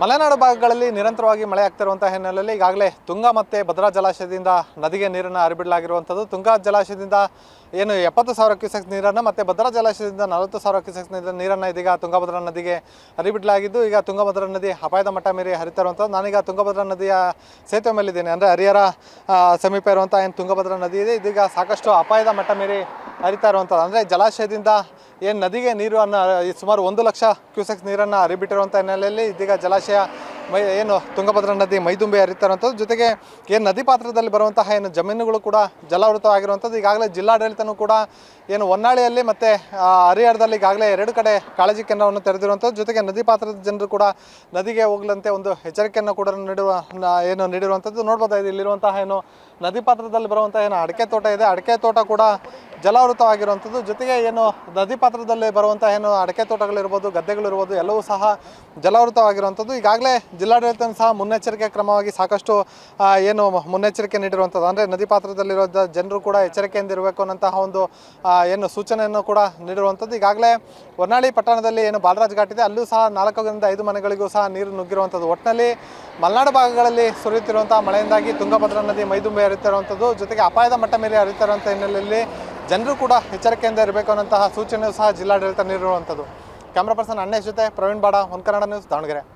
ಮಲೆನಾಡು ಭಾಗಗಳಲ್ಲಿ ನಿರಂತರವಾಗಿ ಮಳೆ ಆಗ್ತಿರುವಂತಹ ಹಿನ್ನೆಲೆಯಲ್ಲಿ ಈಗಾಗಲೇ ತುಂಗಾ ಮತ್ತು ಭದ್ರಾ ಜಲಾಶಯದಿಂದ ನದಿಗೆ ನೀರನ್ನು ಹರಿಬಿಡಲಾಗಿರುವಂಥದ್ದು. ತುಂಗಾ ಜಲಾಶಯದಿಂದ ಏನು ಎಪ್ಪತ್ತು ಸಾವಿರ ಕ್ಯೂಸೆಕ್ಸ್ ನೀರನ್ನು ಮತ್ತು ಭದ್ರಾ ಜಲಾಶಯದಿಂದ ನಲವತ್ತು ಸಾವಿರ ಕ್ಯೂಸೆಕ್ಸ್ ನೀರನ್ನು ಇದೀಗ ತುಂಗಭದ್ರಾ ನದಿಗೆ ಹರಿಬಿಡಲಾಗಿದ್ದು, ಈಗ ತುಂಗಭದ್ರಾ ನದಿ ಅಪಾಯದ ಮಟ್ಟ ಮೀರಿ ಹರಿತಿರುವಂಥದ್ದು. ನಾನೀಗ ತುಂಗಭದ್ರಾ ನದಿಯ ಸೇತುವೆ ಮೇಲಿದ್ದೀನಿ ಅಂದರೆ ಹರಿಹರ ಸಮೀಪ ಇರುವಂಥ ಏನು ತುಂಗಭದ್ರಾ ನದಿ ಇದೆ, ಇದೀಗ ಸಾಕಷ್ಟು ಅಪಾಯದ ಮಟ್ಟ ಮೀರಿ ಹರಿತಾ ಇರುವಂಥದ್ದು. ಅಂದರೆ ಜಲಾಶಯದಿಂದ ಏನು ನದಿಗೆ ನೀರು ಅನ್ನ ಈ ಸುಮಾರು ಒಂದು ಲಕ್ಷ ಕ್ಯೂಸೆಕ್ಸ್ ನೀರನ್ನು ಹರಿಬಿಟ್ಟಿರುವಂಥ ಹಿನ್ನೆಲೆಯಲ್ಲಿ ಇದೀಗ ಜಲಾಶಯ ಮೈ, ಏನು ತುಂಗಭದ್ರಾ ನದಿ ಮೈದುಂಬಿ ಹರಿತಾ ಇರುವಂಥದ್ದು. ಜೊತೆಗೆ ಏನು ನದಿ ಪಾತ್ರದಲ್ಲಿ ಬರುವಂತಹ ಏನು ಜಮೀನುಗಳು ಕೂಡ ಜಲಾವೃತವಾಗಿರುವಂಥದ್ದು. ಈಗಾಗಲೇ ಜಿಲ್ಲಾಡಳಿತನೂ ಕೂಡ ಏನು ಹೊನ್ನಾಳಿಯಲ್ಲಿ ಮತ್ತು ಹರಿಹರದಲ್ಲಿ ಈಗಾಗಲೇ ಎರಡು ಕಡೆ ಕಾಳಜಿ ಕೇಂದ್ರವನ್ನು ತೆರೆದಿರುವಂಥದ್ದು. ಜೊತೆಗೆ ನದಿ ಪಾತ್ರದ ಜನರು ಕೂಡ ನದಿಗೆ ಹೋಗಲಂತೆ ಒಂದು ಎಚ್ಚರಿಕೆಯನ್ನು ಕೂಡ ನೀಡುವ ಏನು ನೀಡಿರುವಂಥದ್ದು. ನೋಡ್ಬೋದಾಗಿದೆ ಇಲ್ಲಿರುವಂತಹ ಏನು ನದಿ ಪಾತ್ರದಲ್ಲಿ ಬರುವಂಥ ಏನು ಅಡಿಕೆ ತೋಟ ಇದೆ. ಅಡಿಕೆ ತೋಟ ಕೂಡ ಜಲಾವೃತವಾಗಿರುವಂಥದ್ದು. ಜೊತೆಗೆ ಏನು ನದಿ ಪಾತ್ರದಲ್ಲಿ ಬರುವಂಥ ಏನು ಅಡಕೆ ತೋಟಗಳಿರ್ಬೋದು, ಗದ್ದೆಗಳಿರ್ಬೋದು, ಎಲ್ಲವೂ ಸಹ ಜಲಾವೃತವಾಗಿರುವಂಥದ್ದು. ಈಗಾಗಲೇ ಜಿಲ್ಲಾಡಳಿತ ಸಹ ಮುನ್ನೆಚ್ಚರಿಕೆ ಕ್ರಮವಾಗಿ ಸಾಕಷ್ಟು ಏನು ಮುನ್ನೆಚ್ಚರಿಕೆ ನೀಡಿರುವಂಥದ್ದು. ಅಂದರೆ ನದಿ ಪಾತ್ರದಲ್ಲಿರೋ ಜನರು ಕೂಡ ಎಚ್ಚರಿಕೆಯಿಂದ ಇರಬೇಕು ಅನ್ನೋಂತಹ ಒಂದು ಏನು ಸೂಚನೆಯನ್ನು ಕೂಡ ನೀಡಿರುವಂಥದ್ದು. ಈಗಾಗಲೇ ಹೊನ್ನಾಳಿ ಪಟ್ಟಣದಲ್ಲಿ ಏನು ಬಾಲರಾಜ್ ಘಾಟ್ ಇದೆ. ಅಲ್ಲೂ ಸಹ ನಾಲ್ಕರಿಂದ ಐದು ಮನೆಗಳಿಗೂ ಸಹ ನೀರು ನುಗ್ಗಿರುವಂಥದ್ದು. ಒಟ್ಟಿನಲ್ಲಿ ಮಲೆನಾಡು ಭಾಗಗಳಲ್ಲಿ ಸುರಿಯುತ್ತಿರುವಂಥ ಮಳೆಯಿಂದಾಗಿ ತುಂಗಭದ್ರಾ ನದಿ ಮೈದುಂಬಿ ಹರಿತಿರುವಂಥದ್ದು ಜೊತೆಗೆ ಅಪಾಯದ ಮಟ್ಟ ಮೇಲೆ ಹರಿತಿರುವಂಥ ಹಿನ್ನೆಲೆಯಲ್ಲಿ ಜನರು ಕೂಡ ಎಚ್ಚರಿಕೆಯಿಂದ ಇರಬೇಕು ಅನ್ನೋಂತಹ ಸೂಚನೆಯೂ ಸಹ ಜಿಲ್ಲಾಡಳಿತ ನೀಡಿರುವಂಥದ್ದು. ಕ್ಯಾಮ್ರಾ ಪರ್ಸನ್ ಅಣ್ಣೇಶ್ ಜೊತೆ ಪ್ರವೀಣ್ ಬಾಡ ಒಂದು ಕನ್ನಡ ನ್ಯೂಸ್ ದಾವಣಗೆರೆ.